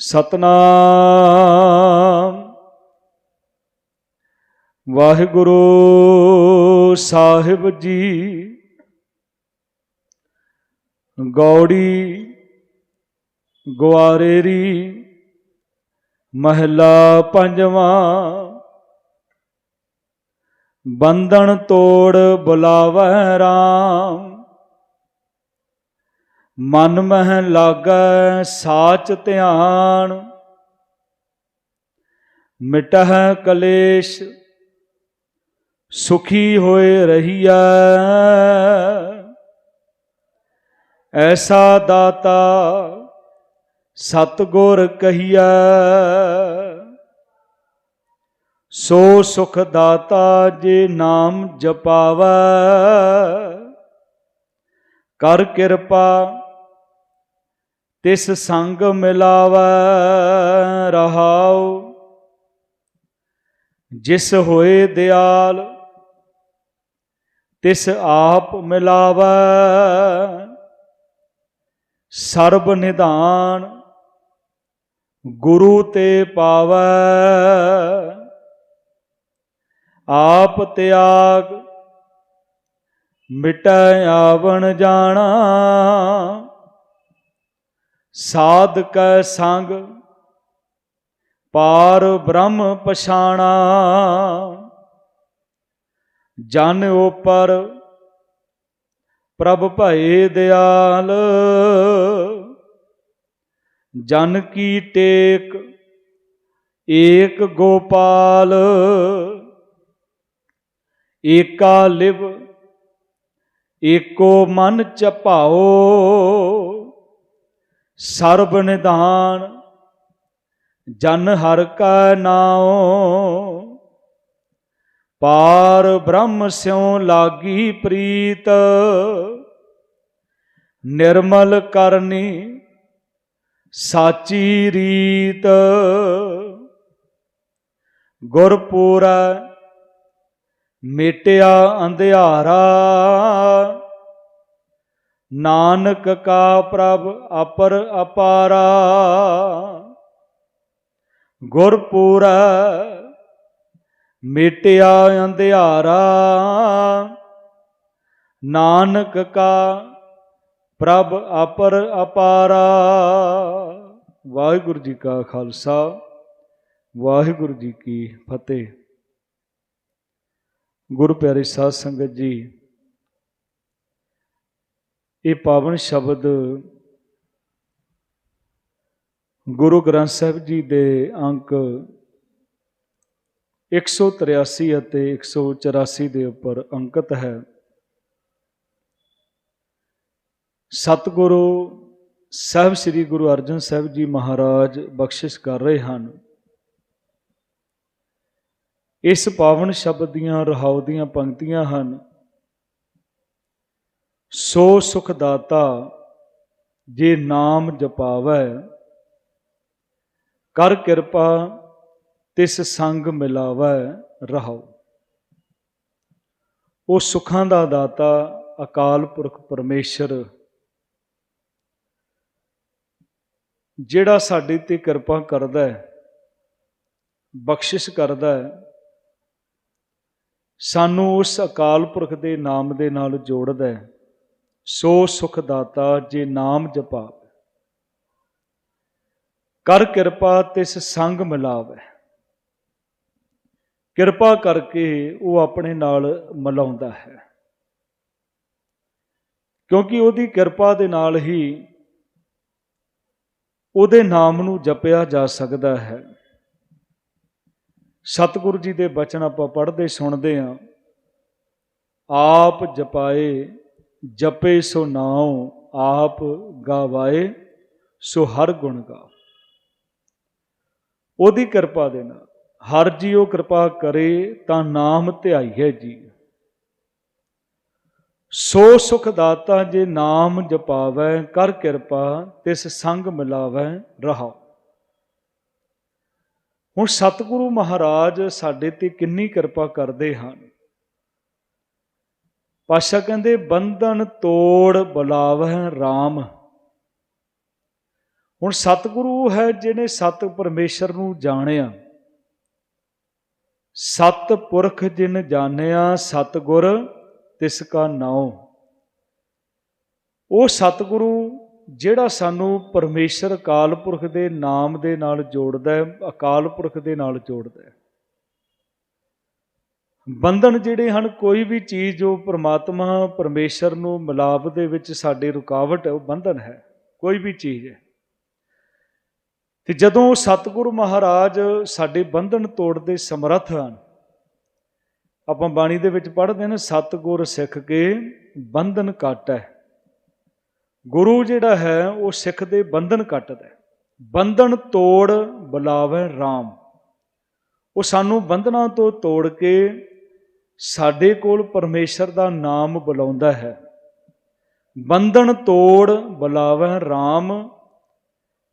ਸਤਨਾਮ। ਵਾਹਿਗੁਰੂ ਸਾਹਿਬ ਜੀ ਗੌੜੀ ਗੁਆਰੇਰੀ ਮਹਿਲਾ ਪੰਜਵਾਂ ਬੰਧਨ ਤੋੜ ਬੁਲਾਵੈ RAM ਮਨ ਮਹਿ ਲਾਗੈ ਸਾਚ ਧਿਆਨ, ਮਿਟਹਿ ਕਲੇਸ਼, ਸੁਖੀ ਹੋਏ ਰਹੀਐ। ਐਸਾ ਦਾਤਾ ਸਤਗੁਰ ਕਹੀਐ, ਸੋ ਸੁਖ ਦਾਤਾ ਜੇ ਨਾਮ ਜਪਾਵੈ, ਕਰ ਕਿਰਪਾ ਤਿਸ ਸੰਗ ਮਿਲਾਵੈ ਰਹਾਉ। ਜਿਸ ਹੋਏ ਦਿਆਲ, ਤਿਸ ਆਪ ਮਿਲਾਵੈ। ਸਰਬ ਨਿਧਾਨ, ਗੁਰੂ ਤੇ ਪਾਵੈ। ਆਪ ਤਿਆਗ, ਮਿਟੈ ਆਵਣ ਜਾਣਾ। ਸਾਧ ਕੈ ਸੰਗ ਪਾਰ ਬ੍ਰਹਮ ਪਛਾਣਾ। ਜਨ ਉਪਰ ਪ੍ਰਭ ਭਏ ਦਿਆਲ। ਜਨ ਕੀ ਟੇਕ ਏਕ ਗੋਪਾਲ। ਏਕਾ ਲਿਵ ਏਕੋ ਮਨ ਚਪਾਓ। ਸਰਬ ਨਿਧਾਨ, ਜਨ ਹਰ ਕਾ ਨਾਉ, ਪਾਰ ਬ੍ਰਹਮ ਸਿਉ ਲਾਗੀ ਪ੍ਰੀਤ, ਨਿਰਮਲ ਕਰਨੀ ਸਾਚੀ ਰੀਤ। ਗੁਰਪੂਰਾ ਮੇਟਿਆ ਅੰਧਿਆਰਾ ਨਾਨਕ ਕਾ ਪ੍ਰਭ ਅਪਰ ਅਪਾਰਾ। ਗੁਰਪੂਰਾ ਮੇਟਿਆ ਅੰਧਿਆਰਾ। ਨਾਨਕ ਕਾ ਪ੍ਰਭ ਅਪਰ ਅਪਾਰਾ। ਵਾਹਿਗੁਰੂ ਜੀ ਕਾ ਖਾਲਸਾ, ਵਾਹਿਗੁਰੂ ਜੀ ਕੀ ਫਤਿਹ। ਗੁਰੂ ਪਿਆਰੇ ਸਾਧ ਸੰਗਤ ਜੀ ਇਹ ਪਾਵਨ ਸ਼ਬਦ ਗੁਰੂ ਗ੍ਰੰਥ ਸਾਹਿਬ ਜੀ ਦੇ ਅੰਕ 183 ਅਤੇ 184 ਦੇ ਉੱਪਰ ਅੰਕਿਤ ਹੈ। ਸਤਿਗੁਰੂ ਸਾਹਿਬ ਸ੍ਰੀ ਗੁਰੂ ਅਰਜਨ ਸਾਹਿਬ ਜੀ ਮਹਾਰਾਜ ਬਖਸ਼ਿਸ਼ ਕਰ ਰਹੇ ਹਨ। ਇਸ ਪਾਵਨ ਸ਼ਬਦ ਦੀਆਂ ਰਹਾਉ ਦੀਆਂ ਪੰਕਤੀਆਂ ਹਨ। ਸੋ ਸੁਖ ਦਾਤਾ ਜੇ ਨਾਮ ਜਪਾਵੈ, ਕਰ ਕਿਰਪਾ ਤਿਸ ਸੰਗ ਮਿਲਾਵੈ ਰਹਾਉ। ਉਹ ਸੁਖਾਂ ਦਾ ਦਾਤਾ, ਅਕਾਲ ਪੁਰਖ ਪਰਮੇਸ਼ਰ, ਜਿਹੜਾ ਸਾਡੇ ਤੇ ਕਿਰਪਾ ਕਰਦਾ ਹੈ, ਬਖਸ਼ਿਸ਼ ਕਰਦਾ ਹੈ, ਸਾਨੂੰ ਉਸ ਅਕਾਲ ਪੁਰਖ ਦੇ ਨਾਮ ਦੇ ਨਾਲ ਜੋੜਦਾ ਹੈ। ਸੋ ਸੁਖ ਦਾਤਾ ਜੇ ਨਾਮ ਜਪਾ ਕਰ ਕਿਰਪਾ ਤਿਸ ਸੰਗ ਮਿਲਾਵੇ। ਕਿਰਪਾ ਕਰਕੇ ਉਹ ਆਪਣੇ ਨਾਲ ਮਿਲਾਉਂਦਾ ਹੈ। ਕਿਉਂਕਿ ਉਹਦੀ ਕਿਰਪਾ ਦੇ ਨਾਲ ਹੀ ਉਹਦੇ ਨਾਮ ਨੂੰ ਜਪਿਆ ਜਾ ਸਕਦਾ ਹੈ। ਸਤਿਗੁਰੂ ਜੀ ਦੇ ਬਚਨ ਆਪਾਂ ਪੜ੍ਹਦੇ ਸੁਣਦੇ ਹਾਂ। ਆਪ ਜਪਾਏ ਜਪੇ ਸੋ ਨਾਉ ਆਪ ਗਾਵਾਏ, ਸੋ ਹਰ ਗੁਣ ਗਾ ਉਹਦੀ ਕਿਰਪਾ ਦੇ ਨਾਲ, ਹਰ ਜੀਓ ਕਿਰਪਾ ਕਰੇ ਤਾਂ ਨਾਮ ਧਿਆਈਏ ਜੀ। ਸੋ ਸੁਖ ਦਾਤਾ ਜੇ ਨਾਮ ਜਪਾਵੈ, ਕਰ ਕਿਰਪਾ ਤਿਸ ਸੰਗ ਮਿਲਾਵੈ ਰਹਾਉ। ਹੁਣ ਸਤਿਗੁਰੂ ਮਹਾਰਾਜ ਸਾਡੇ ਤੇ ਕਿੰਨੀ ਕਿਰਪਾ ਕਰਦੇ ਹਨ। ਪਾਸ਼ਾ ਕਹਿੰਦੇ, ਬੰਧਨ ਤੋੜ ਬੁਲਾਵਹਿ RAM ਹੁਣ ਸਤਿਗੁਰੂ ਹੈ ਜਿਹਨੇ ਸਤ ਪਰਮੇਸ਼ਰ ਨੂੰ ਜਾਣਿਆ। ਸਤ ਪੁਰਖ ਜਿਨ ਜਾਣਿਆ, ਸਤਗੁਰ ਤਿਸ ਕਾ ਨਾਉ। ਉਹ ਸਤਿਗੁਰੂ ਜਿਹੜਾ ਸਾਨੂੰ ਪਰਮੇਸ਼ਰ ਅਕਾਲ ਪੁਰਖ ਦੇ ਨਾਮ ਦੇ ਨਾਲ ਜੋੜਦਾ ਹੈ, ਅਕਾਲ ਪੁਰਖ ਦੇ ਨਾਲ ਜੋੜਦਾ ਹੈ। ਬੰਧਨ ਜਿਹੜੇ ਹਨ, ਕੋਈ ਵੀ ਚੀਜ਼ ਜੋ ਪ੍ਰਮਾਤਮਾ ਪਰਮੇਸ਼ਰ ਨੂੰ ਮਿਲਾਪ ਦੇ ਵਿੱਚ ਸਾਡੇ ਰੁਕਾਵਟ ਹੈ, ਉਹ ਬੰਧਨ ਹੈ, ਕੋਈ ਵੀ ਚੀਜ਼ ਹੈ। ਤੇ ਜਦੋਂ ਸਤਿਗੁਰੂ ਮਹਾਰਾਜ ਸਾਡੇ ਬੰਧਨ ਤੋੜਦੇ ਸਮਰੱਥ ਹਨ, ਆਪਾਂ ਬਾਣੀ ਦੇ ਵਿੱਚ ਪੜ੍ਹਦੇ ਨੇ, ਸਤਿਗੁਰ ਸਿੱਖ ਕੇ ਬੰਧਨ ਕੱਟ ਹੈ ਗੁਰੂ ਜਿਹੜਾ ਹੈ, ਉਹ ਸਿੱਖ ਦੇ ਬੰਧਨ ਕੱਟਦਾ ਬੰਧਨ ਤੋੜ ਬੁਲਾਵੇ RAM ਉਹ ਸਾਨੂੰ ਬੰਧਨਾਂ ਤੋਂ ਤੋੜ ਕੇ ਸਾਡੇ ਕੋਲ ਪਰਮੇਸ਼ਰ ਦਾ ਨਾਮ ਬੁਲਾਉਂਦਾ ਹੈ। ਬੰਧਨ ਤੋੜ ਬੁਲਾਵੈ RAM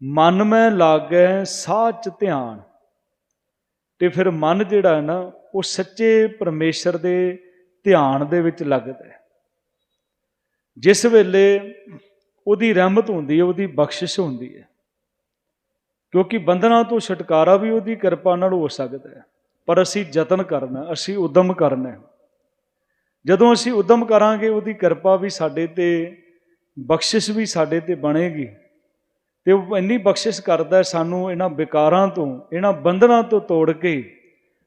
ਮਨ ਮੈਂ ਲਾਗੈ ਸਾਚ ਧਿਆਨ। ਤੇ ਫਿਰ ਮਨ ਜਿਹੜਾ ਹੈ ਨਾ, ਉਹ ਸੱਚੇ ਪਰਮੇਸ਼ਰ ਦੇ ਧਿਆਨ ਦੇ ਵਿੱਚ ਲੱਗਦਾ ਹੈ। ਜਿਸ ਵੇਲੇ ਉਹਦੀ ਰਹਿਮਤ ਹੁੰਦੀ ਹੈ, ਉਹਦੀ ਬਖਸ਼ਿਸ਼ ਹੁੰਦੀ ਹੈ। ਕਿਉਂਕਿ ਬੰਧਨਾਂ ਤੋਂ ਛੁਟਕਾਰਾ ਵੀ ਉਹਦੀ ਕਿਰਪਾ ਨਾਲ ਹੋ ਸਕਦਾ ਹੈ। ਪਰ ਅਸੀਂ ਯਤਨ ਕਰਨਾ, ਅਸੀਂ ਉਦਮ ਕਰਨਾ। ਜਦੋਂ ਅਸੀਂ ਉਦਮ ਕਰਾਂਗੇ, ਉਹਦੀ ਕਿਰਪਾ ਵੀ ਸਾਡੇ ਤੇ, ਬਖਸ਼ਿਸ਼ ਵੀ ਸਾਡੇ ਤੇ ਬਣੇਗੀ। ਤੇ ਉਹ ਇੰਨੀ ਬਖਸ਼ਿਸ਼ ਕਰਦਾ ਸਾਨੂੰ ਇਹਨਾਂ ਵਿਕਾਰਾਂ ਤੋਂ, ਇਹਨਾਂ ਬੰਧਨਾਂ ਤੋਂ ਤੋੜ ਕੇ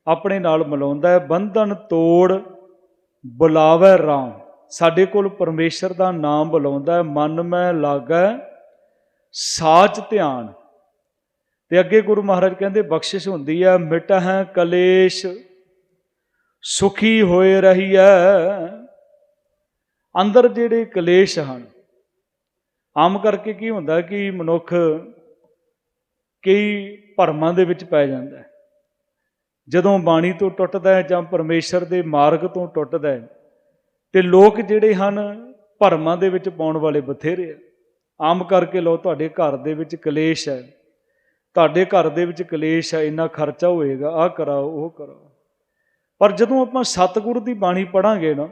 ਆਪਣੇ ਨਾਲ ਮਿਲਾਉਂਦਾ ਹੈ। ਬੰਧਨ ਤੋੜ ਬੁਲਾਵੇ ਰਾਮ। ਸਾਡੇ ਕੋਲ ਪਰਮੇਸ਼ਰ ਦਾ ਨਾਮ ਬੁਲਾਉਂਦਾ ਹੈ, ਮਨ ਮੈਂ ਲਾਗੈ, ਸਾਚ ਧਿਆਨ। ਤੇ ਅੱਗੇ ਗੁਰੂ ਮਹਾਰਾਜ ਕਹਿੰਦੇ, ਬਖਸ਼ਿਸ਼ ਹੁੰਦੀ ਹੈ ਮਿਟ ਹੈ ਕਲੇਸ਼, ਸੁਖੀ ਹੋਏ ਰਹੀ ਹੈ ਅੰਦਰ ਜਿਹੜੇ ਕਲੇਸ਼ ਹਨ, ਆਮ ਕਰਕੇ ਕੀ ਹੁੰਦਾ ਕਿ ਮਨੁੱਖ ਕਈ ਭਰਮਾਂ ਦੇ ਵਿੱਚ ਪੈ ਜਾਂਦਾ ਹੈ ਜਦੋਂ ਬਾਣੀ ਤੋਂ ਟੁੱਟਦਾ ਹੈ ਜਾਂ ਪਰਮੇਸ਼ਰ ਦੇ ਮਾਰਗ ਤੋਂ ਟੁੱਟਦਾ ਹੈ ਤੇ ਲੋਕ ਜਿਹੜੇ ਹਨ, ਭਰਮਾਂ ਦੇ ਵਿੱਚ ਪਾਉਣ ਵਾਲੇ ਬਥੇਰੇ ਆ ਆਮ ਕਰਕੇ ਲੋ ਤੁਹਾਡੇ ਘਰ ਦੇ ਵਿੱਚ ਕਲੇਸ਼ ਹੈ ਤੁਹਾਡੇ ਘਰ ਦੇ ਵਿੱਚ ਕਲੇਸ਼ ਹੈ ਇੰਨਾ ਖਰਚਾ ਹੋਏਗਾ, ਆਹ ਕਰਾਓ, ਉਹ ਕਰਾਓ। ਪਰ ਜਦੋਂ ਆਪਾਂ ਸਤਿਗੁਰੂ ਦੀ ਬਾਣੀ ਪੜਾਂਗੇ ਨਾ,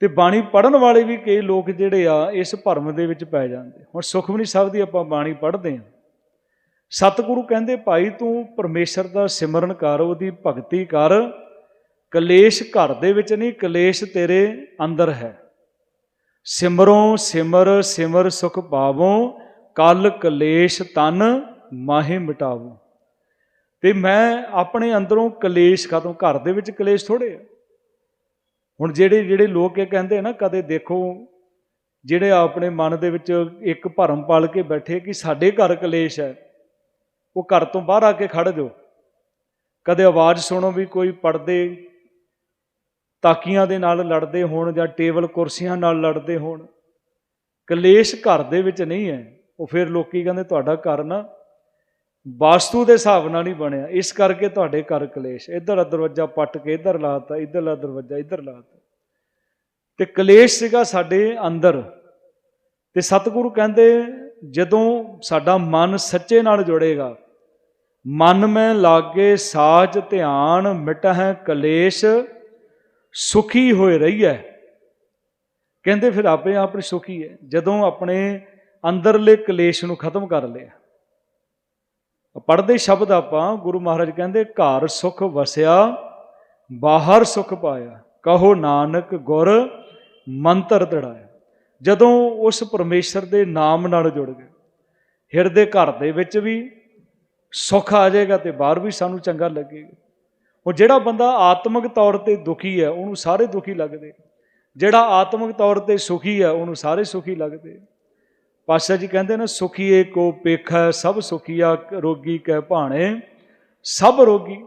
ਤੇ ਬਾਣੀ ਪੜਨ ਵਾਲੇ ਵੀ ਕਈ ਲੋਕ ਜਿਹੜੇ ਆ, ਇਸ ਭਰਮ ਦੇ ਵਿੱਚ ਪੈ ਜਾਂਦੇ। ਹੁਣ ਸੁਖਮਨੀ ਸਾਹਿਬ ਦੀ ਆਪਾਂ ਬਾਣੀ ਪੜ੍ਹਦੇ ਹਾਂ। ਸਤਿਗੁਰੂ ਕਹਿੰਦੇ, ਭਾਈ, ਤੂੰ ਪਰਮੇਸ਼ਰ ਦਾ ਸਿਮਰਨ ਕਰ, ਉਹਦੀ ਭਗਤੀ ਕਰ। ਕਲੇਸ਼ ਘਰ ਦੇ ਵਿੱਚ ਨਹੀਂ, ਕਲੇਸ਼ ਤੇਰੇ ਅੰਦਰ ਹੈ। ਸਿਮਰੋਂ ਸਿਮਰ ਸਿਮਰ ਸੁਖ ਪਾਵੋ। ਕਲ ਕਲੇਸ਼ ਤਨ ਮਾਹੇ ਮਿਟਾਵੋ। ਤੇ ਮੈਂ ਆਪਣੇ ਅੰਦਰੋਂ ਕਲੇਸ਼ ਖਤਮ ਘਰ ਦੇ ਵਿੱਚ ਕਲੇਸ਼ ਥੋੜੇ ਆ। ਹੁਣ ਜਿਹੜੇ ਜਿਹੜੇ ਲੋਕ ਇਹ ਕਹਿੰਦੇ ਆ ਨਾ, ਕਦੇ ਦੇਖੋ, ਜਿਹੜੇ ਆਪਣੇ ਮਨ ਦੇ ਵਿੱਚ ਇੱਕ ਭਰਮ ਪਾਲ ਕੇ ਬੈਠੇ ਕਿ ਸਾਡੇ ਘਰ ਕਲੇਸ਼ ਹੈ, ਉਹ ਘਰ ਤੋਂ ਬਾਹਰ ਆ ਕੇ ਖੜ ਜਾਓ। ਕਦੇ ਆਵਾਜ਼ ਸੁਣੋ ਵੀ ਕੋਈ ਪਰਦੇ ਤਾਕੀਆਂ ਦੇ ਨਾਲ ਲੜਦੇ ਹੋਣ ਜਾਂ ਟੇਬਲ ਕੁਰਸੀਆਂ ਨਾਲ ਲੜਦੇ ਹੋਣ। ਕਲੇਸ਼ ਘਰ ਦੇ ਵਿੱਚ ਨਹੀਂ ਹੈ। ਉਹ ਫਿਰ ਲੋਕੀ ਕਹਿੰਦੇ ਤੁਹਾਡਾ ਘਰ ਨਾ ਵਾਸਤੂ ਦੇ ਹਿਸਾਬ ਨਾਲ ਨਹੀਂ ਬਣਿਆ। ਇਸ ਕਰਕੇ ਤੁਹਾਡੇ ਘਰ ਕਲੇਸ਼। ਇੱਧਰ ਦਰਵਾਜ਼ਾ ਪੱਟ ਕੇ ਇੱਧਰ ਲਾਤਾ ਇੱਧਰਲਾ ਦਰਵਾਜ਼ਾ, ਇੱਧਰ ਲਾਤਾ ਤੇ ਕਲੇਸ਼ ਸੀਗਾ ਸਾਡੇ ਅੰਦਰ। ਤੇ ਸਤਿਗੁਰੂ ਕਹਿੰਦੇ, ਜਦੋਂ ਸਾਡਾ ਮਨ ਸੱਚੇ ਨਾਲ ਜੁੜੇਗਾ, ਮਨ ਮੈਂ ਲਾਗੇ ਸਾਜ ਧਿਆਨ ਮਿਟਹਿ ਕਲੇਸ਼, ਸੁਖੀ ਹੋਏ ਰਹੀ ਹੈ ਕਹਿੰਦੇ ਫਿਰ ਆਪੇ ਆਪ ਸੁਖੀ ਹੈ ਜਦੋਂ ਆਪਣੇ ਅੰਦਰਲੇ ਕਲੇਸ਼ ਨੂੰ ਖਤਮ ਕਰ ਲਿਆ। ਪੜਦੇ ਸ਼ਬਦ ਆਪਾਂ ਗੁਰੂ ਮਹਾਰਾਜ ਕਹਿੰਦੇ, ਘਰ ਸੁਖ ਵਸਿਆ, ਬਾਹਰ ਸੁਖ ਪਾਇਆ, ਕਹੋ ਨਾਨਕ ਗੁਰ ਮੰਤਰ ਦੜਾਇਆ ਜਦੋਂ ਉਸ ਪਰਮੇਸ਼ਰ ਦੇ ਨਾਮ ਨਾਲ ਜੁੜ ਗਏ, ਹਿਰਦੇ ਘਰ ਦੇ ਵਿੱਚ ਵੀ ਸੁੱਖ ਆ ਜਾਏਗਾ ਤੇ ਬਾਹਰ ਵੀ ਸਾਨੂੰ ਚੰਗਾ ਲੱਗੇਗਾ। ਉਹ ਜਿਹੜਾ ਬੰਦਾ ਆਤਮਿਕ ਤੌਰ ਤੇ ਦੁਖੀ ਹੈ, ਉਹਨੂੰ ਸਾਰੇ ਦੁਖੀ ਲੱਗਦੇ। ਜਿਹੜਾ ਆਤਮਿਕ ਤੌਰ ਤੇ ਸੁਖੀ ਹੈ, ਉਹਨੂੰ ਸਾਰੇ ਸੁਖੀ ਲੱਗਦੇ। ਪਾਸ਼ਾ ਜੀ ਕਹਿੰਦੇ ਨੇ, ਸੁਖੀਏ ਕੋ ਪੇਖੈ, ਸਭ ਸੁਖੀਆ ਰੋਗੀ ਕਹਿ ਭਾਣੇ। ਸਭ ਰੋਗੀ।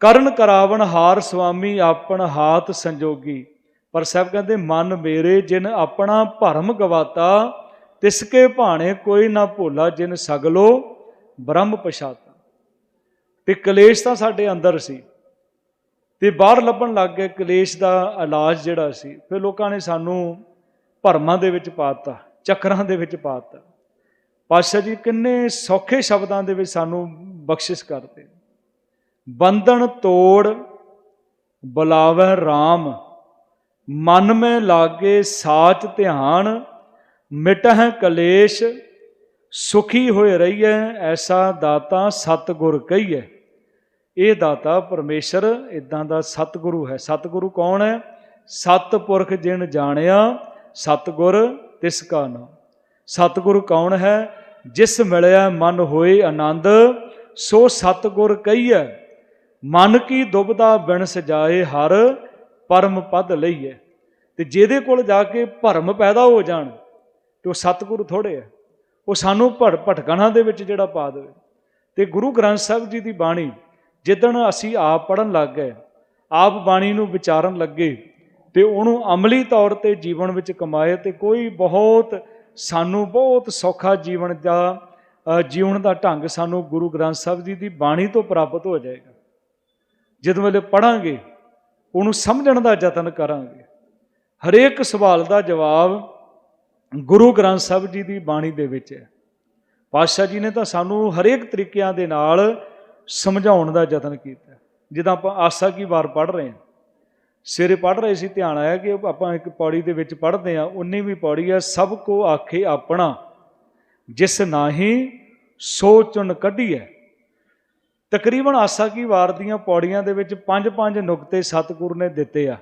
ਕਰਨ ਕਰਾਵਣ ਹਾਰ ਸੁਆਮੀ, ਆਪਣ ਹਾਥ ਸੰਜੋਗੀ। ਪਰ ਸਭ ਕਹਿੰਦੇ, ਮਨ ਮੇਰੇ, ਜਿਨ ਆਪਣਾ ਭਰਮ ਗਵਾਤਾ ਤਿਸਕੇ ਭਾਣੇ ਕੋਈ ਨਾ ਭੋਲਾ, ਜਿਨ ਸਗਲੋ ਬ੍ਰਹਮ ਪਛਾਤਾ। ਤੇ ਕਲੇਸ਼ ਤਾਂ ਸਾਡੇ ਅੰਦਰ ਸੀ। ਤੇ ਬਾਹਰ ਲੱਭਣ ਲੱਗ ਗਏ, ਕਲੇਸ਼ ਦਾ ਇਲਾਜ ਜਿਹੜਾ ਸੀ। ਫਿਰ ਲੋਕਾਂ ਨੇ ਸਾਨੂੰ ਭਰਮਾਂ ਦੇ ਵਿੱਚ ਪਾਤਾ, ਚੱਕਰਾਂ ਦੇ ਵਿੱਚ ਪਾਤਾ। ਪਾਤਸ਼ਾਹ ਜੀ, ਕਿੰਨੇ ਸੌਖੇ ਸ਼ਬਦਾਂ ਦੇ ਵਿੱਚ ਸਾਨੂੰ ਬਖਸ਼ਿਸ਼ ਕਰਦੇ। ਬੰਧਨ ਤੋੜ ਬੁਲਾਵੇ RAM ਮਨ ਮੈਂ ਲਾਗੇ ਸਾਚ ਧਿਆਨ, ਮਿਟਹਿ ਕਲੇਸ਼, ਸੁਖੀ ਹੋਏ ਰਹੀਐ, ਐਸਾ ਦਾਤਾ ਸਤਿਗੁਰ ਕਹੀਐ। ਇਹ ਦਾਤਾ ਪਰਮੇਸ਼ਰ ਇਦਾਂ ਦਾ ਸਤਿਗੁਰੂ ਹੈ। ਸਤਿਗੁਰੂ ਕੌਣ ਹੈ? ਸਤਪੁਰਖ ਜਿਨ ਜਾਣਿਆ ਸਤਿਗੁਰ ਤਿਸ ਕਾ ਨਾਮ। ਸਤਿਗੁਰੂ ਕੌਣ ਹੈ? ਜਿਸ ਮਿਲਿਆ ਮਨ ਹੋਏ ਆਨੰਦ, ਸੋ ਸਤਿਗੁਰ ਕਹੀਐ, ਮਨ ਕੀ ਦੁਬਦਾ ਬਿਨ ਸਜਾਏ ਹਰ, ਪਰਮ ਪਦ ਲਈਐ। ਤੇ ਜਿਹਦੇ ਕੋਲ ਜਾ ਕੇ ਭਰਮ ਪੈਦਾ ਹੋ ਜਾਣ, ਤੇ ਉਹ ਸਤਿਗੁਰੂ ਥੋੜੇ ਹੈ ਉਹ ਸਾਨੂੰ ਭੜ ਭਟਕਣਾ ਦੇ ਵਿੱਚ ਜਿਹੜਾ ਪਾ ਦੇਵੇ। ਤੇ ਗੁਰੂ ਗ੍ਰੰਥ ਸਾਹਿਬ ਜੀ ਦੀ ਬਾਣੀ, ਜਿੱਦਣ ਅਸੀਂ ਆਪ ਪੜਨ ਲੱਗ ਗਏ, ਆਪ ਬਾਣੀ ਨੂੰ ਵਿਚਾਰਨ ਲੱਗੇ ਤੇ ਉਹਨੂੰ ਅਮਲੀ ਤੌਰ ਤੇ ਜੀਵਨ ਵਿੱਚ ਕਮਾਏ ਤੇ ਕੋਈ ਬਹੁਤ ਸਾਨੂੰ ਬਹੁਤ ਸੌਖਾ ਜੀਵਨ ਦਾ ਜੀਵਨ ਦਾ ਢੰਗ ਸਾਨੂੰ ਗੁਰੂ ਗ੍ਰੰਥ ਸਾਹਿਬ ਜੀ ਦੀ ਬਾਣੀ ਤੋਂ ਪ੍ਰਾਪਤ ਹੋ ਜਾਏਗਾ। ਜਦੋਂ ਵੇਲੇ ਪੜਾਂਗੇ ਉਹਨੂੰ ਸਮਝਣ ਦਾ ਯਤਨ ਕਰਾਂਗੇ। ਹਰੇਕ ਸਵਾਲ ਦਾ ਜਵਾਬ ਗੁਰੂ ਗ੍ਰੰਥ ਸਾਹਿਬ ਜੀ ਦੀ ਬਾਣੀ ਦੇ ਵਿੱਚ ਹੈ। ਪਾਤਸ਼ਾਹ ਜੀ ਨੇ ਤਾਂ ਸਾਨੂੰ ਹਰੇਕ ਤਰੀਕਿਆਂ ਦੇ ਨਾਲ ਸਮਝਾਉਣ ਦਾ ਯਤਨ ਕੀਤਾ। ਜਿੱਦਾਂ ਆਪਾਂ ਆਸਾ ਕੀ ਵਾਰ ਪੜ੍ਹ ਰਹੇ ਹਾਂ ਸਵੇਰੇ ਪੜ੍ਹ ਰਹੇ ਸੀ, ਧਿਆਨ ਆਇਆ ਕਿ ਆਪਾਂ ਇੱਕ ਪੌੜੀ ਦੇ ਵਿੱਚ ਪੜ੍ਹਦੇ ਹਾਂ 19ਵੀਂ ਪੌੜੀ ਆ, ਸਭ ਕੋ ਆਖੇ ਆਪਣਾ, ਜਿਸ ਨਾਹੀ ਸੋ ਚੁਣ ਕੱਢੀਐ ਤਕਰੀਬਨ ਆਸਾ ਕੀ ਵਾਰ ਦੀਆਂ ਪੌੜੀਆਂ ਦੇ ਵਿੱਚ ਪੰਜ ਪੰਜ ਨੁਕਤੇ ਸਤਿਗੁਰੂ ਨੇ ਦਿੱਤੇ ਆ।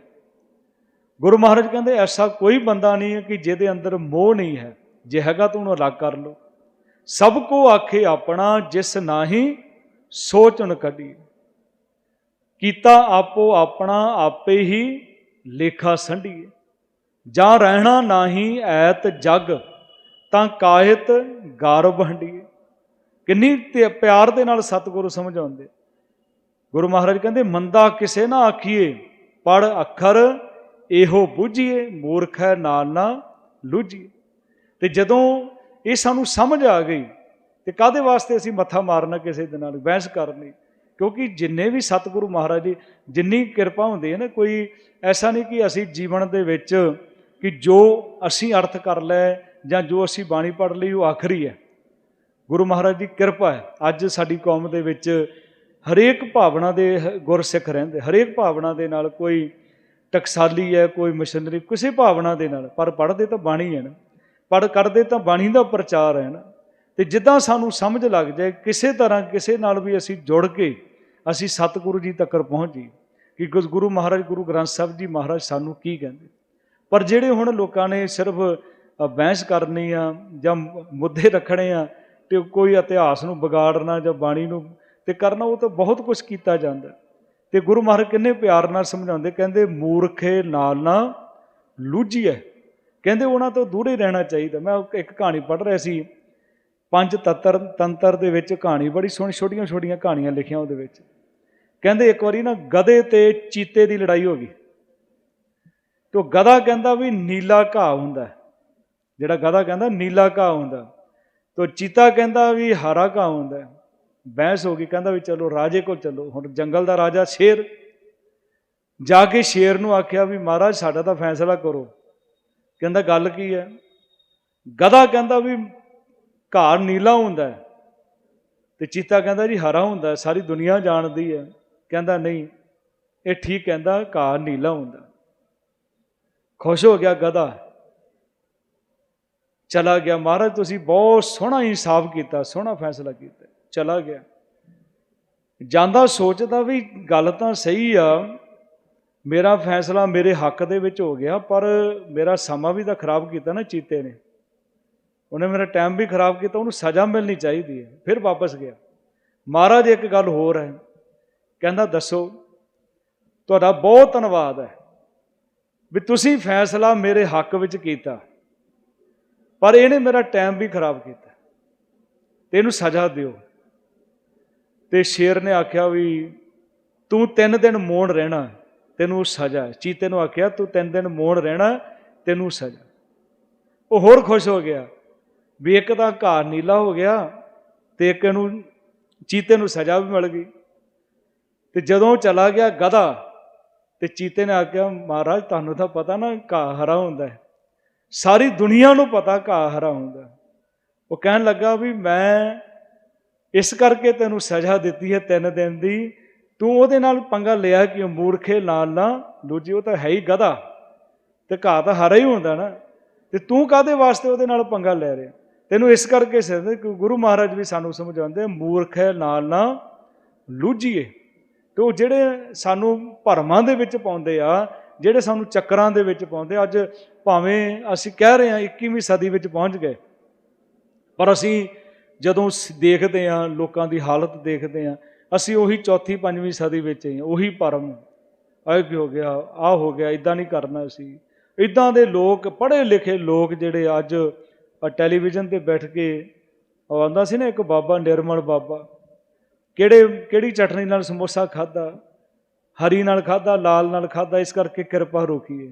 ਗੁਰੂ ਮਹਾਰਾਜ ਕਹਿੰਦੇ, ਐਸਾ ਕੋਈ ਬੰਦਾ ਨਹੀਂ ਹੈ ਕਿ ਜਿਹਦੇ ਅੰਦਰ ਮੋਹ ਨਹੀਂ ਹੈ, ਜੇ ਹੈਗਾ ਤਾਂ ਉਹਨੂੰ ਅਲੱਗ ਕਰ ਲਓ। ਸਭ ਕੋ ਆਖੇ ਆਪਣਾ, ਜਿਸ ਨਾਹੀ ਸੋਚਣ ਕੱਢੀ ਕੀਤਾ ਆਪੋ ਆਪਣਾ ਆਪੇ ਹੀ ਲੇਖਾ ਸੰਢੀਏ। ਜਾਂ ਰਹਿਣਾ ਨਾਹੀ ਐਤ ਜਗ, ਤਾਂ ਕਾਇਤ ਗਰਭ ਹੰਡੀਏ ਕਿੰਨੀ ਪਿਆਰ ਦੇ ਨਾਲ ਸਤਿਗੁਰੂ ਸਮਝਾਉਂਦੇ। ਗੁਰੂ ਮਹਾਰਾਜ ਕਹਿੰਦੇ, ਮੰਦਾ ਕਿਸੇ ਨਾ ਆਖੀਏ, ਪੜ ਅੱਖਰ ਇਹੋ ਬੁੱਝੀਏ, ਮੂਰਖ ਹੈ ਨਾਲ ਨਾ ਲੁੱਝੀਏ। ਤੇ ਜਦੋਂ ਇਹ ਸਾਨੂੰ ਸਮਝ ਆ ਗਈ, ਤੇ ਕਾਦੇ ਵਾਸਤੇ ਅਸੀਂ ਮੱਥਾ ਮਾਰਨਾ ਕਿਸੇ ਦੇ ਨਾਲ, ਬਹਿਸ ਕਰਨੀ? ਕਿਉਂਕਿ ਜਿੰਨੇ ਵੀ ਸਤਿਗੁਰੂ ਮਹਾਰਾਜ ਦੀ ਜਿੰਨੀ ਕਿਰਪਾ ਹੁੰਦੀ ਹੈ ਨਾ, ਕੋਈ ਐਸਾ ਨਹੀਂ ਕਿ ਅਸੀਂ ਜੀਵਨ ਦੇ ਵਿੱਚ ਕਿ ਜੋ ਅਸੀਂ ਅਰਥ ਕਰ ਲੈ ਜਾਂ ਜੋ ਅਸੀਂ ਬਾਣੀ ਪੜ੍ਹ ਲਈ, ਉਹ ਆਖਰੀ ਹੈ। ਗੁਰੂ ਮਹਾਰਾਜ ਦੀ ਕਿਰਪਾ ਹੈ। ਅੱਜ ਸਾਡੀ ਕੌਮ ਦੇ ਵਿੱਚ ਹਰੇਕ ਭਾਵਨਾ ਦੇ ਹ- ਗੁਰਸਿੱਖ ਰਹਿੰਦੇ। ਹਰੇਕ ਭਾਵਨਾ ਦੇ ਨਾਲ ਕੋਈ ਟਕਸਾਲੀ ਹੈ, ਕੋਈ ਮਿਸ਼ਨਰੀ, ਕਿਸੇ ਭਾਵਨਾ ਦੇ ਨਾਲ। ਪਰ ਪੜ੍ਹਦੇ ਤਾਂ ਬਾਣੀ ਹੈ ਨਾ। ਪੜ੍ਹ, ਕਰਦੇ ਤਾਂ ਬਾਣੀ ਦਾ ਪ੍ਰਚਾਰ ਹੈ ਨਾ। ਤੇ ਜਿੱਦਾਂ ਸਾਨੂੰ ਸਮਝ ਲੱਗ ਜਾਏ, ਕਿਸੇ ਤਰ੍ਹਾਂ ਕਿਸੇ ਨਾਲ ਵੀ ਅਸੀਂ ਜੁੜ ਕੇ ਅਸੀਂ ਸਤਿਗੁਰੂ ਜੀ ਤੱਕ ਪਹੁੰਚ ਜੀ ਕਿ ਗੁਰ- ਗੁਰੂ ਮਹਾਰਾਜ, ਗੁਰੂ ਗ੍ਰੰਥ ਸਾਹਿਬ ਜੀ ਮਹਾਰਾਜ ਸਾਨੂੰ ਕੀ ਕਹਿੰਦੇ। ਪਰ ਜਿਹੜੇ ਹੁਣ ਲੋਕਾਂ ਨੇ ਸਿਰਫ ਬਹਿਸ ਕਰਨੀ ਆ ਜਾਂ ਮੁੱਦੇ ਰੱਖਣੇ ਆ ਤੇ ਕੋਈ ਇਤਿਹਾਸ ਨੂੰ ਵਿਗਾੜਨਾ ਜਾਂ ਬਾਣੀ ਨੂੰ ਤੇ ਕਰਨਾ, ਉਹ ਤਾਂ ਬਹੁਤ ਕੁਝ ਕੀਤਾ ਜਾਂਦਾ। ਤੇ ਗੁਰੂ ਮਹਾਰਾਜ ਕਿੰਨੇ ਪਿਆਰ ਨਾਲ ਸਮਝਾਉਂਦੇ, ਕਹਿੰਦੇ ਮੂਰਖੇ ਨਾਲ ਨਾ ਲੂਝੀਐ। ਕਹਿੰਦੇ ਉਹਨਾਂ ਤੋਂ ਦੂਰੇ ਰਹਿਣਾ ਚਾਹੀਦਾ। ਮੈਂ ਇੱਕ ਕਹਾਣੀ ਪੜ੍ਹ ਰਿਹਾ ਸੀ ਪੰਜ ਤੱਤਰ ਤੰਤਰ ਦੇ ਵਿੱਚ ਕਹਾਣੀ, ਬੜੀ ਸੋਹਣੀ ਛੋਟੀਆਂ ਛੋਟੀਆਂ ਕਹਾਣੀਆਂ ਲਿਖੀਆਂ ਉਹਦੇ ਵਿੱਚ। ਕਹਿੰਦੇ ਇੱਕ ਵਾਰੀ ਨਾ ਗਧੇ ਤੇ ਚੀਤੇ ਦੀ ਲੜਾਈ ਹੋ ਗਈ। ਤੇ ਉਹ ਗਧਾ ਕਹਿੰਦਾ ਵੀ ਨੀਲਾ ਘਾਹ ਹੁੰਦਾ ਜਿਹੜਾ ਗਧਾ ਕਹਿੰਦਾ ਨੀਲਾ ਘਾਹ ਹੁੰਦਾ ਤੋ ਚੀਤਾ ਕਹਿੰਦਾ ਵੀ ਹਰਾ ਘਾਹ ਹੁੰਦਾ ਹੈ। ਬਹਿਸ ਹੋ ਗਈ, ਕਹਿੰਦਾ ਵੀ ਚਲੋ ਰਾਜੇ ਕੋਲ ਚਲੋ, ਹੁਣ ਜੰਗਲ ਦਾ ਰਾਜਾ ਸ਼ੇਰ। ਜਾ ਕੇ ਸ਼ੇਰ ਨੂੰ ਆਖਿਆ ਵੀ ਮਹਾਰਾਜ ਸਾਡਾ ਤਾਂ ਫੈਸਲਾ ਕਰੋ। ਕਹਿੰਦਾ ਗੱਲ ਕੀ ਹੈ? ਗਧਾ ਕਹਿੰਦਾ ਵੀ ਘਾਹ ਨੀਲਾ ਹੁੰਦਾ ਹੈ। ਤੇ ਚੀਤਾ ਕਹਿੰਦਾ ਜੀ ਹਰਾ ਹੁੰਦਾ ਹੈ, ਸਾਰੀ ਦੁਨੀਆ ਜਾਣਦੀ ਹੈ। ਕਹਿੰਦਾ ਨਹੀਂ ਇਹ ਠੀਕ ਕਹਿੰਦਾ ਘਾਹ ਨੀਲਾ ਹੁੰਦਾ ਖੁਸ਼ ਹੋ ਗਿਆ ਗਧਾ। ਚਲਾ ਗਿਆ। ਮਹਾਰਾਜ ਤੁਸੀਂ ਬਹੁਤ ਸੋਹਣਾ ਇਨਸਾਫ ਕੀਤਾ ਸੋਹਣਾ ਫੈਸਲਾ ਕੀਤਾ। ਚਲਾ ਗਿਆ। ਜਾਂਦਾ ਸੋਚਦਾ ਵੀ ਗੱਲ ਤਾਂ ਸਹੀ ਆ ਮੇਰਾ ਫੈਸਲਾ ਮੇਰੇ ਹੱਕ ਦੇ ਵਿੱਚ ਹੋ ਗਿਆ ਪਰ ਮੇਰਾ ਸਮਾਂ ਵੀ ਤਾਂ ਖਰਾਬ ਕੀਤਾ ਨਾ ਚੀਤੇ ਨੇ। ਉਹਨੇ ਮੇਰਾ ਟਾਈਮ ਵੀ ਖਰਾਬ ਕੀਤਾ, ਉਹਨੂੰ ਸਜ਼ਾ ਮਿਲਣੀ ਚਾਹੀਦੀ ਹੈ। ਫਿਰ ਵਾਪਸ ਗਿਆ। ਮਹਾਰਾਜ, ਇੱਕ ਗੱਲ ਹੋਰ ਹੈ। ਕਹਿੰਦਾ, ਦੱਸੋ, ਤੁਹਾਡਾ ਬਹੁਤ ਧੰਨਵਾਦ ਹੈ ਵੀ ਤੁਸੀਂ ਫੈਸਲਾ ਮੇਰੇ ਹੱਕ ਵਿੱਚ ਕੀਤਾ। ਪਰ ਇਹਨੇ ਮੇਰਾ ਟਾਈਮ ਵੀ ਖਰਾਬ ਕੀਤਾ। ਤੇ ਇਹਨੂੰ ਸਜ਼ਾ ਦਿਓ। ਤੇ ਸ਼ੇਰ ਨੇ ਆਖਿਆ ਵੀ, ਤੂੰ ਤਿੰਨ ਦਿਨ ਮੋੜ ਰਹਿਣਾ, ਤੈਨੂੰ ਸਜ਼ਾ ਚੀਤੇ ਨੂੰ ਆਖਿਆ, ਤੂੰ ਤਿੰਨ ਦਿਨ ਮੋੜ ਰਹਿਣਾ, ਤੈਨੂੰ ਸਜ਼ਾ ਉਹ ਹੋਰ ਖੁਸ਼ ਹੋ ਗਿਆ। ਵੀ ਇੱਕ ਤਾਂ ਘਾਹ ਨੀਲਾ ਹੋ ਗਿਆ ਤੇ ਇੱਕ ਨੂੰ ਚੀਤੇ ਨੂੰ ਸਜ਼ਾ ਵੀ ਮਿਲ ਗਈ। ਤੇ ਜਦੋਂ ਚਲਾ ਗਿਆ ਗਧਾ ਤੇ ਚੀਤੇ ਨੇ ਆਖਿਆ ਮਹਾਰਾਜ, ਤੁਹਾਨੂੰ ਤਾਂ ਪਤਾ ਨਾ ਘਾਹ ਹਰਾ ਹੁੰਦਾ ਹੈ। ਸਾਰੀ ਦੁਨੀਆ ਨੂੰ ਪਤਾ ਘਾਹ ਹਰਾ ਹੁੰਦਾ ਉਹ ਕਹਿਣ ਲੱਗਾ ਵੀ ਮੈਂ ਇਸ ਕਰਕੇ ਤੈਨੂੰ ਸਜ਼ਾ ਦਿੱਤੀ ਹੈ ਤਿੰਨ ਦਿਨ ਦੀ। ਤੂੰ ਉਹਦੇ ਨਾਲ ਪੰਗਾ ਲਿਆ ਕਿ ਮੂਰਖੇ ਨਾਲ ਨਾ ਦੂਜੀ ਉਹ ਤਾਂ ਹੈ ਹੀ ਗਧਾ ਤੇ ਘਾਹ ਤਾਂ ਹਰਾ ਹੀ ਹੁੰਦਾ ਨਾ। ਤੇ ਤੂੰ ਕਾਦੇ ਵਾਸਤੇ ਉਹਦੇ ਨਾਲ ਪੰਗਾ ਲੈ ਰਿਹਾ? ਤੈਨੂੰ ਇਸ ਕਰਕੇ ਸਿਰ ਗੁਰੂ ਮਹਾਰਾਜ ਵੀ ਸਾਨੂੰ ਸਮਝਾਉਂਦੇ, ਮੂਰਖ ਹੈ, ਨਾਲ ਨਾ ਲੂਝੀਏ। ਤੇ ਉਹ ਜਿਹੜੇ ਸਾਨੂੰ ਭਰਮਾਂ ਦੇ ਵਿੱਚ ਪਾਉਂਦੇ ਆ, ਜਿਹੜੇ ਸਾਨੂੰ ਚੱਕਰਾਂ ਦੇ ਵਿੱਚ ਪਾਉਂਦੇ ਅੱਜ ਭਾਵੇਂ ਅਸੀਂ ਕਹਿ ਰਹੇ ਹਾਂ 21ਵੀਂ ਸਦੀ ਵਿੱਚ ਪਹੁੰਚ ਗਏ, ਪਰ ਅਸੀਂ ਜਦੋਂ ਸ- ਦੇਖਦੇ ਹਾਂ, ਲੋਕਾਂ ਦੀ ਹਾਲਤ ਦੇਖਦੇ ਹਾਂ, ਅਸੀਂ ਉਹੀ ਚੌਥੀ, ਪੰਜਵੀਂ ਸਦੀ ਵਿੱਚ ਹੀ ਉਹੀ ਭਰਮ। ਆਹ ਕੀ ਹੋ ਗਿਆ, ਆਹ ਹੋ ਗਿਆ ਇਦਾਂ ਨਹੀਂ ਕਰਨਾ ਸੀ ਇਦਾਂ ਦੇ ਲੋਕ, ਪੜ੍ਹੇ ਲਿਖੇ ਲੋਕ ਜਿਹੜੇ ਅੱਜ ਆਹ ਟੈਲੀਵਿਜ਼ਨ ਤੇ ਬੈਠ ਕੇ ਉਹ ਆਉਂਦਾ ਸੀ ਨਾ ਇੱਕ ਬਾਬਾ, ਨਿਰਮਲ ਬਾਬਾ। ਕਿਹੜੇ, ਕਿਹੜੀ ਚਟਨੀ ਨਾਲ ਸਮੋਸਾ ਖਾਦਾ ਹਰੀ ਨਾਲ ਖਾਦਾ ਲਾਲ ਨਾਲ ਖਾਦਾ ਇਸ ਕਰਕੇ ਕਿਰਪਾ ਰੋਕੀਏ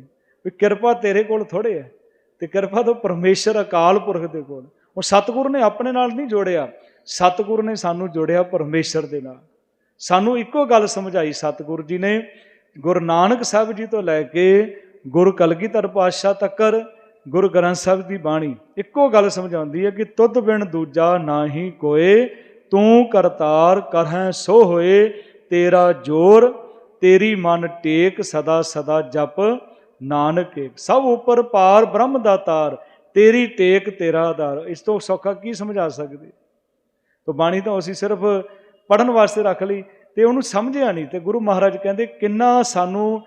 ਵੀ ਕਿਰਪਾ ਤੇਰੇ ਕੋਲ ਥੋੜੇ ਹੈ ਤੇ ਕਿਰਪਾ ਤੋਂ ਪਰਮੇਸ਼ਰ ਅਕਾਲ ਪੁਰਖ ਦੇ ਕੋਲ। ਉਹ ਸਤਿਗੁਰ ਨੇ ਆਪਣੇ ਨਾਲ ਨਹੀਂ ਜੋੜਿਆ। ਸਤਿਗੁਰ ਨੇ ਸਾਨੂੰ ਜੋੜਿਆ ਪਰਮੇਸ਼ਰ ਦੇ ਨਾਲ। ਸਾਨੂੰ ਇੱਕੋ ਗੱਲ ਸਮਝਾਈ ਸਤਿਗੁਰ ਜੀ ਨੇ, ਗੁਰੂ ਨਾਨਕ ਸਾਹਿਬ ਜੀ ਤੋਂ ਲੈ ਕੇ ਗੁਰੂ ਕਲਗੀਧਰ ਪਾਤਸ਼ਾਹ ਤੱਕਰ ਗੁਰੂ ਗ੍ਰੰਥ ਸਾਹਿਬ ਦੀ ਬਾਣੀ ਇੱਕੋ ਗੱਲ ਸਮਝਾਉਂਦੀ ਹੈ ਕਿ ਤੁਧ ਬਿਨ ਦੂਜਾ ਨਾਹੀ ਕੋਏ, ਤੂੰ ਕਰਤਾਰ ਕਰਹਿ ਸੋ ਹੋਏ, ਤੇਰਾ ਜੋਰ, ਤੇਰੀ ਮਨ ਟੇਕ ਸਦਾ ਸਦਾ ਜਪ, ਨਾਨਕ ਏਕ। ਸਭ ਉੱਪਰ ਪਾਰ ਬ੍ਰਹਮ ਦਾਤਾਰ ਤੇਰੀ ਟੇਕ ਤੇਰਾ ਆਧਾਰ। ਇਸ ਤੋਂ ਸੌਖਾ ਕੀ ਸਮਝਾ ਸਕਦੇ? ਤੋ ਬਾਣੀ ਤਾਂ ਅਸੀਂ ਸਿਰਫ ਪੜਨ ਵਾਸਤੇ ਰੱਖ ਲਈ ਤੇ ਉਹਨੂੰ ਸਮਝਿਆ ਨਹੀਂ ਤੇ ਗੁਰੂ ਮਹਾਰਾਜ ਕਹਿੰਦੇ, ਕਿੰਨਾ ਸਾਨੂੰ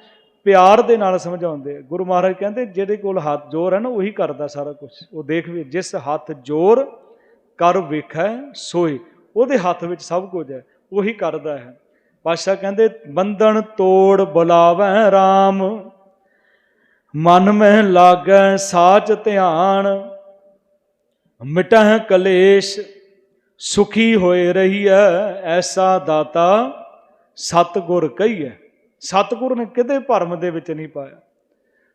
ਪਿਆਰ ਦੇ ਨਾਲ ਸਮਝਾਉਂਦੇ ਗੁਰੂ ਮਹਾਰਾਜ ਕਹਿੰਦੇ ਜਿਹਦੇ ਕੋਲ ਹੱਥ ਜੋਰ ਹੈ ਨਾ, ਉਹੀ ਕਰਦਾ ਸਾਰਾ ਕੁਝ ਉਹ ਦੇਖ ਵੀ, ਜਿਸ ਹੱਥ ਜੋਰ ਕਰ ਵੇਖੈ, ਸੋਏ। ਉਹਦੇ ਹੱਥ ਵਿੱਚ ਸਭ ਕੁਝ ਹੈ, ਉਹੀ ਕਰਦਾ ਹੈ। ਪਾਸ਼ਾ ਕਹਿੰਦੇ, ਬੰਧਨ ਤੋੜ ਬੁਲਾਵੈ RAM ਮਨ ਮਹਿ ਲਾਗੈ ਸਾਚ ਧਿਆਨ। ਮਿਟਹਿ ਕਲੇਸ਼, ਸੁਖੀ ਹੋਏ ਰਹੀਐ, ਐਸਾ ਦਾਤਾ ਸਤਗੁਰ ਕਹੀਐ। ਸਤਗੁਰ ਨੇ ਕਿਤੇ ਭਰਮ ਦੇ ਵਿੱਚ ਨਹੀਂ ਪਾਇਆ।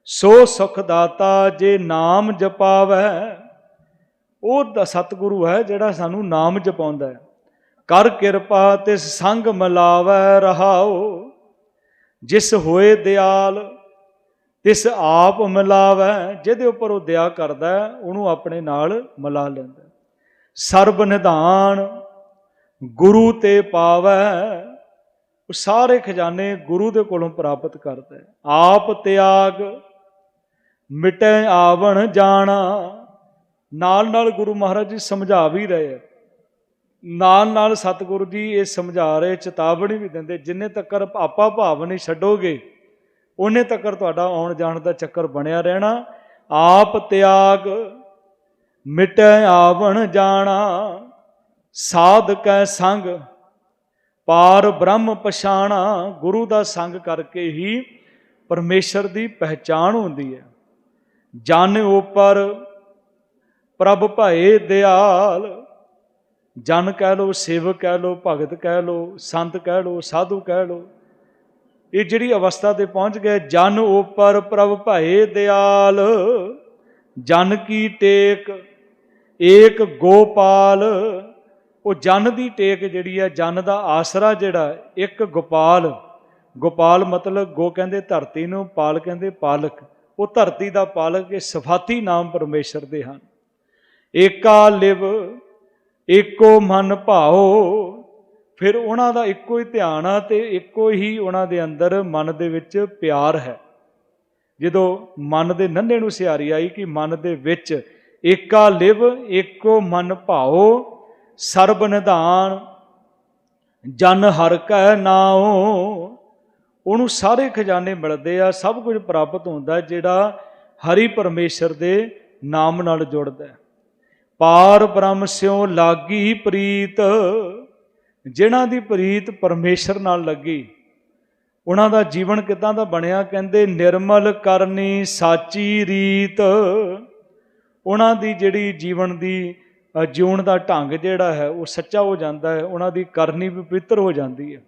ਸੋ ਸੁਖ ਦਾਤਾ ਜੇ ਨਾਮ ਜਪਾਵੈ, ਉਹ ਦਾ ਸਤਿਗੁਰੂ ਹੈ ਜਿਹੜਾ ਸਾਨੂੰ ਨਾਮ ਜਪਾਉਂਦਾ ਹੈ। ਕਰ ਕਿਰਪਾ ਤਿਸ ਸੰਗ ਮਿਲਾਵੈ ਰਹਾਓ ਜਿਸ ਹੋਏ ਦਿਆਲ, ਤਿਸ ਆਪ ਮਿਲਾਵੈ। ਜਿਹਦੇ ਉੱਪਰ ਉਹ ਦਇਆ ਕਰਦਾ ਉਹਨੂੰ ਆਪਣੇ ਨਾਲ ਮਿਲਾ ਲੈਂਦਾ ਸਰਬ ਨਿਧਾਨ ਗੁਰੂ ਤੇ ਪਾਵੈ ਉਹ ਸਾਰੇ ਖਜ਼ਾਨੇ ਗੁਰੂ ਦੇ ਕੋਲੋਂ ਪ੍ਰਾਪਤ ਕਰਦਾ ਹੈ। ਆਪ ਤਿਆਗ, ਮਿਟੈ ਆਵਣ ਜਾਣਾ। ਨਾਲ ਨਾਲ ਗੁਰੂ ਮਹਾਰਾਜ ਜੀ ਸਮਝਾ ਵੀ ਰਹੇ ਆ। ਨਾਲ ਨਾਲ ਸਤਿਗੁਰੂ ਜੀ ਇਹ ਸਮਝਾ ਰਹੇ, ਚੇਤਾਵਨੀ ਵੀ ਦਿੰਦੇ, ਜਿੰਨੇ ਤੱਕ ਆਪਾ ਭਾਵ ਨਹੀਂ ਛੱਡੋਗੇ, ਉਹਨੇ ਤੱਕ ਤੁਹਾਡਾ ਆਉਣ ਜਾਣ ਦਾ ਚੱਕਰ ਬਣਿਆ ਰਹਿਣਾ। ਆਪ ਤਿਆਗ, ਮਿਟੈ ਆਵਣ ਜਾਣਾ। ਸਾਧਕੈ ਸੰਗ ਪਾਰ ਬ੍ਰਹਮ ਪਛਾਣਾ ਗੁਰੂ ਦਾ ਸੰਗ ਕਰਕੇ ਹੀ ਪਰਮੇਸ਼ਰ ਦੀ ਪਹਿਚਾਣ ਹੁੰਦੀ ਹੈ। ਜਨ ਉਪਰ ਪ੍ਰਭ ਭਏ ਦਿਆਲ, ਜਨ ਕਹਿ ਲੋ, ਸੇਵਕ ਕਹਿ ਲੋ, ਭਗਤ ਕਹਿ ਲੋ, ਸੰਤ ਕਹਿ ਲੋ, ਸਾਧੂ ਕਹਿ ਲੋ, ਇਹ ਜਿਹੜੀ ਅਵਸਥਾ ਤੇ ਪਹੁੰਚ ਗਏ, ਜਨ ਉਪਰ ਪ੍ਰਭ ਭਏ ਦਿਆਲ, ਜਨ ਕੀ ਟੇਕ, ਏਕ ਗੋਪਾਲ ਉਹ ਜਨ ਦੀ ਟੇਕ ਜਿਹੜੀ ਹੈ ਜਨ ਦਾ ਆਸਰਾ ਜਿਹੜਾ, ਇੱਕ ਗੋਪਾਲ ਗੋਪਾਲ ਮਤਲਬ ਗੋ ਕਹਿੰਦੇ ਧਰਤੀ ਨੂੰ, ਪਾਲ ਕਹਿੰਦੇ ਪਾਲਕ, ਉਹ ਧਰਤੀ ਦਾ ਪਾਲਕ ਇਹ ਸਫਾਤੀ ਨਾਮ ਪਰਮੇਸ਼ਰ ਦੇ ਹਨ। ਏਕਾ ਲਿਵ, ਏਕੋ ਮਨ ਭਾਓ ਫਿਰ ਉਹਨਾਂ ਦਾ ਇੱਕੋ ਹੀ ਧਿਆਨ ਆ ਤੇ ਇੱਕੋ ਹੀ ਉਹਨਾਂ ਦੇ ਅੰਦਰ ਮਨ ਦੇ ਵਿੱਚ ਪਿਆਰ ਹੈ। ਜਦੋਂ ਮਨ ਦੇ ਨੰਨੇ ਨੂੰ ਸਿਆਰੀ ਆਈ ਕਿ ਮਨ ਦੇ ਵਿੱਚ ਏਕਾ ਲਿਵ, ਏਕੋ ਮਨ ਭਾਓ ਸਰਬ ਨਿਧਾਨ, ਜਨ ਹਰ ਕੈ ਨਾਉ। ਉਹਨੂੰ ਸਾਰੇ ਖਜ਼ਾਨੇ ਮਿਲਦੇ ਆ, ਸਭ ਕੁਝ ਪ੍ਰਾਪਤ ਹੁੰਦਾ ਜਿਹੜਾ ਹਰੀ ਪਰਮੇਸ਼ਰ ਦੇ ਨਾਮ ਨਾਲ ਜੁੜਦਾ ਪਾਰ ਬ੍ਰਹਮ ਸਿਉ ਲਾਗੀ ਪ੍ਰੀਤ। ਜਿਨ੍ਹਾਂ ਦੀ ਪ੍ਰੀਤ ਪਰਮੇਸ਼ਰ ਨਾਲ ਲੱਗੀ, ਉਹਨਾਂ ਦਾ ਜੀਵਨ ਕਿਦਾਂ ਦਾ ਬਣਿਆ, ਕਹਿੰਦੇ ਨਿਰਮਲ ਕਰਨੀ ਸਾਚੀ ਰੀਤ। ਉਹਨਾਂ ਦੀ ਜਿਹੜੀ ਜੀਵਨ ਦੀ ਜਿਉਣ ਦਾ ਢੰਗ ਜਿਹੜਾ ਹੈ, ਉਹ ਸੱਚਾ ਹੋ ਜਾਂਦਾ ਹੈ, ਉਹਨਾਂ ਦੀ ਕਰਨੀ ਵੀ ਪਵਿੱਤਰ ਹੋ ਜਾਂਦੀ ਹੈ।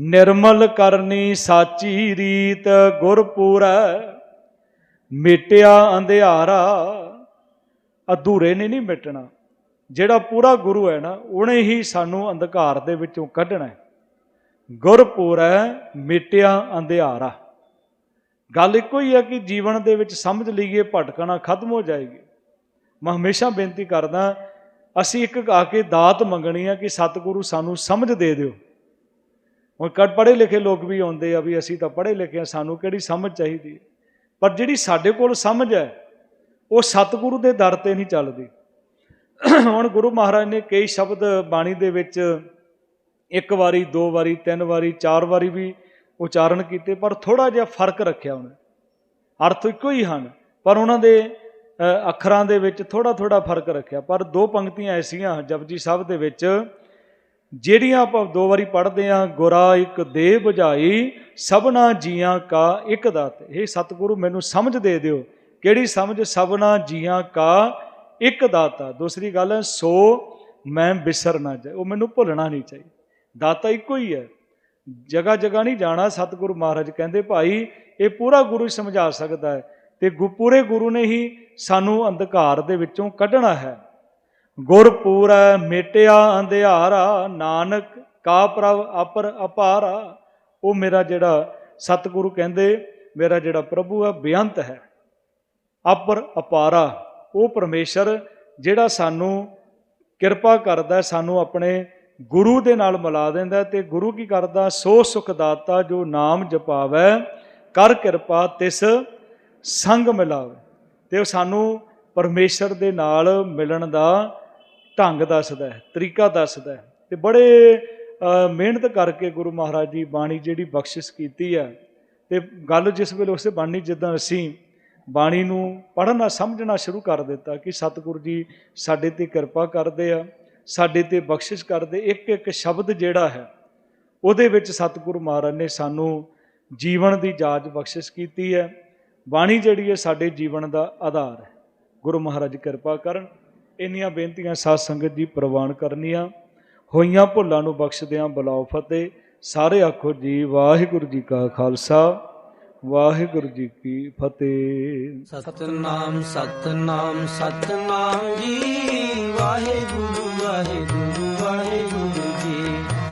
ਨਿਰਮਲ ਕਰਨੀ ਸਾਚੀ ਰੀਤ ਗੁਰਪੂਰੈ, ਮਿਟਿਆ ਅੰਧਿਆਰਾ। ਅਧੂਰੇ ਨੇ ਨਹੀਂ ਮਿਟਣਾ। ਜਿਹੜਾ ਪੂਰਾ ਗੁਰੂ ਹੈ ਨਾ, ਉਹਨੇ ਹੀ ਸਾਨੂੰ ਅੰਧਕਾਰ ਦੇ ਵਿੱਚੋਂ ਕੱਢਣਾ ਹੈ। ਗੁਰਪੂਰੈ, ਮਿਟਿਆ ਅੰਧਿਆਰਾ। ਗੱਲ ਇੱਕੋ ਹੀ ਹੈ ਕਿ ਜੀਵਨ ਦੇ ਵਿੱਚ ਸਮਝ ਲਈਏ, ਭਟਕਣਾ ਖਤਮ ਹੋ ਜਾਏਗੀ। ਮੈਂ ਹਮੇਸ਼ਾ ਬੇਨਤੀ ਕਰਦਾ, ਅਸੀਂ ਇੱਕ ਆ ਕੇ ਦਾਤ ਮੰਗਣੀ ਆ ਕਿ ਸਤਿਗੁਰੂ ਸਾਨੂੰ ਸਮਝ ਦੇ ਦਿਓ। ਹੁਣ ਕੱਟ ਪੜ੍ਹੇ ਲਿਖੇ ਲੋਕ ਵੀ ਆਉਂਦੇ ਆ ਵੀ ਅਸੀਂ ਤਾਂ ਪੜ੍ਹੇ ਲਿਖੇ ਆ, ਸਾਨੂੰ ਕਿਹੜੀ ਸਮਝ ਚਾਹੀਦੀ ਪਰ ਜਿਹੜੀ ਸਾਡੇ ਕੋਲ ਸਮਝ ਹੈ, ਉਹ ਸਤਿਗੁਰੂ ਦੇ ਦਰ ਤੇ ਨਹੀਂ ਚੱਲਦੀ। ਹੁਣ ਗੁਰੂ ਮਹਾਰਾਜ ਨੇ ਕਈ ਸ਼ਬਦ ਬਾਣੀ ਦੇ ਵਿੱਚ ਇੱਕ ਵਾਰੀ, ਦੋ ਵਾਰੀ, ਤਿੰਨ ਵਾਰੀ, ਚਾਰ ਵਾਰੀ ਵੀ ਉਚਾਰਨ ਕੀਤੇ, ਪਰ ਥੋੜਾ ਜਿਹਾ ਫ਼ਰਕ ਰੱਖਿਆ ਉਹਨੇ। ਅਰਥ ਇੱਕੋ ਹੀ ਹਨ, ਪਰ ਉਹਨਾਂ ਦੇ ਅੱਖਰਾਂ ਦੇ ਵਿੱਚ ਥੋੜਾ ਥੋੜਾ ਫ਼ਰਕ ਰੱਖਿਆ। ਪਰ ਦੋ ਪੰਕਤੀਆਂ ਐਸੀਆਂ ਜਪਜੀ ਸਾਹਿਬ ਦੇ ਵਿੱਚ, ਜਿਹੜੀਆਂ ਆਪਾਂ ਦੋ ਵਾਰੀ ਪੜ੍ਹਦੇ ਆਂ ਗੁਰਾ ਇੱਕ ਦੇ ਬੁਝਾਈ ਸਭਨਾ ਜੀਆਂ ਕਾ ਇੱਕ ਦਾਤ। ਇਹ ਸਤਿਗੁਰੂ ਮੈਨੂੰ ਸਮਝ ਦੇ ਦਿਓ, ਕਿਹੜੀ ਸਮਝ? ਸਭਨਾ ਜੀਆਂ ਕਾ ਇੱਕ ਦਾਤਾ ਦੂਸਰੀ ਗੱਲ ਸੋ ਮੈਂ ਬਿਸਰ ਨਾ ਜਾਏ। ਉਹ ਮੈਨੂੰ ਭੁੱਲਣਾ ਨਹੀਂ ਚਾਹੀਦਾ। ਦਾਤਾ ਇੱਕੋ ਹੀ ਹੈ। ਜਗ੍ਹਾ ਜਗ੍ਹਾ ਨਹੀਂ ਜਾਣਾ, ਸਤਿਗੁਰੂ ਮਹਾਰਾਜ ਕਹਿੰਦੇ, ਭਾਈ, ਇਹ ਪੂਰਾ ਗੁਰੂ ਸਮਝਾ ਸਕਦਾ ਹੈ ਤੇ ਗੁ- ਪੂਰੇ ਗੁਰੂ ਨੇ ਹੀ ਸਾਨੂੰ ਅੰਧਕਾਰ ਦੇ ਵਿੱਚੋਂ ਕੱਢਣਾ ਹੈ। ਗੁਰ ਪੂਰੈ ਮੇਟਿਆ ਅੰਧਿਆਰਾ, ਨਾਨਕ ਕਾ ਪ੍ਰਭ ਅਪਰ ਅਪਾਰਾ। ਉਹ ਮੇਰਾ ਜਿਹੜਾ ਸਤਿਗੁਰੂ ਕਹਿੰਦੇ, ਮੇਰਾ ਜਿਹੜਾ ਪ੍ਰਭੂ ਹੈ, ਬੇਅੰਤ ਹੈ। ਅਪਰ ਅਪਾਰਾ, ਉਹ ਪਰਮੇਸ਼ਰ ਜਿਹੜਾ ਸਾਨੂੰ ਕਿਰਪਾ ਕਰਦਾ ਸਾਨੂੰ ਆਪਣੇ ਗੁਰੂ ਦੇ ਨਾਲ ਮਿਲਾ ਦਿੰਦਾ ਹੈ ਤੇ ਗੁਰੂ ਕੀ ਕਰਦਾ? ਸੋ ਸੁਖ ਦਾਤਾ ਜੋ ਨਾਮ ਜਪਾਵੈ, ਕਰ ਕਿਰਪਾ ਤਿਸ ਸੰਗ ਮਿਲਾਵੇ। ਤੇ ਉਹ ਸਾਨੂੰ ਪਰਮੇਸ਼ਰ ਦੇ ਨਾਲ ਮਿਲਣ ਦਾ ਢੰਗ ਦੱਸਦਾ ਹੈ, ਤਰੀਕਾ ਦੱਸਦਾ ਹੈ। ਤੇ ਬੜੇ ਮਿਹਨਤ ਕਰਕੇ ਗੁਰੂ ਮਹਾਰਾਜ ਜੀ ਬਾਣੀ ਜਿਹੜੀ ਬਖਸ਼ਿਸ਼ ਕੀਤੀ ਹੈ, ਤੇ ਗੱਲ ਜਿਸ ਵੇਲੇ ਉਸੇ ਬਾਣੀ ਜਿੱਦਾਂ ਅਸੀਂ ਬਾਣੀ ਨੂੰ ਪੜ੍ਹਨਾ, ਸਮਝਣਾ ਸ਼ੁਰੂ ਕਰ ਦਿੱਤਾ ਕਿ ਸਤਿਗੁਰੂ ਜੀ ਸਾਡੇ ਤੇ ਕਿਰਪਾ ਕਰਦੇ ਆ, ਸਾਡੇ ਤੇ ਬਖਸ਼ਿਸ਼ ਕਰਦੇ ਇੱਕ ਇੱਕ ਸ਼ਬਦ ਜਿਹੜਾ ਹੈ, ਉਹਦੇ ਵਿੱਚ ਸਤਿਗੁਰੂ ਮਹਾਰਾਜ ਨੇ ਸਾਨੂੰ ਜੀਵਨ ਦੀ ਜਾਚ ਬਖਸ਼ਿਸ਼ ਕੀਤੀ ਹੈ। ਬਾਣੀ ਜਿਹੜੀ ਹੈ ਸਾਡੇ ਜੀਵਨ ਦਾ ਆਧਾਰ ਹੈ। ਗੁਰੂ ਮਹਾਰਾਜ ਕਿਰਪਾ ਕਰਨ, ਇੰਨੀਆਂ ਬੇਨਤੀਆਂ ਸਾਧ ਸੰਗਤ ਜੀ ਪ੍ਰਵਾਨ ਕਰਨੀਆਂ। ਹੋਈਆਂ ਭੁੱਲਾਂ ਨੂੰ ਬਖਸ਼ਦਿਆਂ ਬਲਾਉ ਫਤਿਹ। ਸਾਰੇ ਆਖੋ ਜੀ, ਵਾਹਿਗੁਰੂ ਜੀ ਕਾ ਖਾਲਸਾ, ਵਾਹਿਗੁਰੂ ਜੀ ਕੀ ਫਤਿਹ। ਸਤਨਾਮ ਸਤਨਾਮ ਸਤਨਾਮ ਜੀ, ਵਾਹਿਗੁਰੂ ਵਾਹਿਗੁਰੂ।